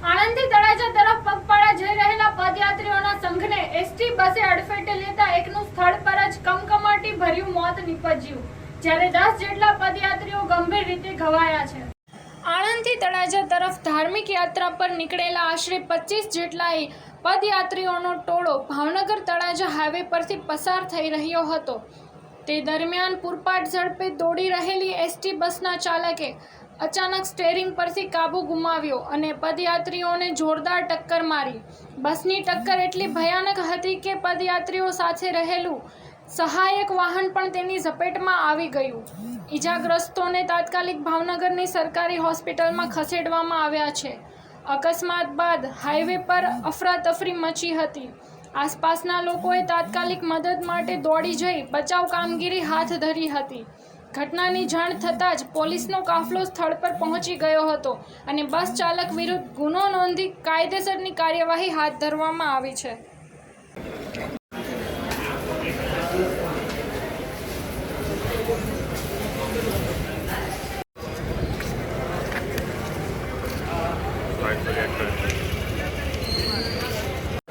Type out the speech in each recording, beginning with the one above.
આણંદથી તળાજા તરફ પગપાળા જઈ રહેલા પદયાત્રીઓના સંઘને એસટી બસે અડફેટે લેતા એકનું સ્થળ પર જ કમકમાટી ભર્યું મોત નીપજ્યું, જ્યારે દસ જેટલા પદયાત્રીઓ ગંભીર રીતે ઘવાયા છે. આણંદથી તળાજા તરફ ધાર્મિક યાત્રા પર નીકળેલા આશરે પચીસ જેટલા પદયાત્રીઓનો ટોળો ભાવનગર તળાજા હાઈવે પરથી પસાર થઈ રહ્યો હતો. તે દરમિયાન પૂરપાટ ઝડપે દોડી રહેલી એસટી બસના ચાલકે અચાનક સ્ટેરિંગ પરથી કાબુ ગુમાવ્યો અને પદયાત્રીઓને જોરદાર ટક્કર મારી. બસની ટક્કર એટલી ભયાનક હતી કે પદયાત્રીઓ સાથે રહેલું સહાયક વાહન પણ તેની ઝપેટમાં આવી ગયું. ઈજાગ્રસ્તોને તાત્કાલિક ભાવનગરની સરકારી હોસ્પિટલમાં ખસેડવામાં આવ્યા છે. અકસ્માત બાદ હાઈવે પર અફરાતફરી મચી હતી. આસપાસના લોકોએ તાત્કાલિક મદદ માટે દોડી જઈ બચાવ કામગીરી હાથ ધરી હતી. ઘટનાની જાણ થતાં જ પોલીસનો કાફલો સ્થળ પર પહોંચી ગયો હતો અને બસ ચાલક વિરુદ્ધ ગુનો નોંધી કાયદેસરની કાર્યવાહી હાથ ધરવામાં આવી છે.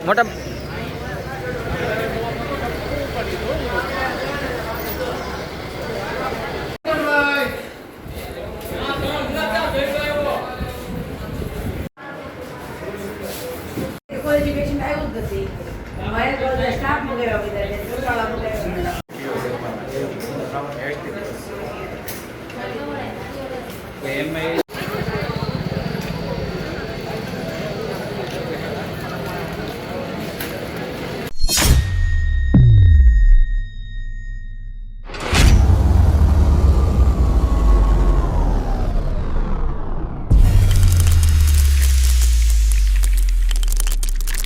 મોટા થતી અમારે તો સ્ટાફ વગેરે બધા ચોટાળા વગેરે એમાં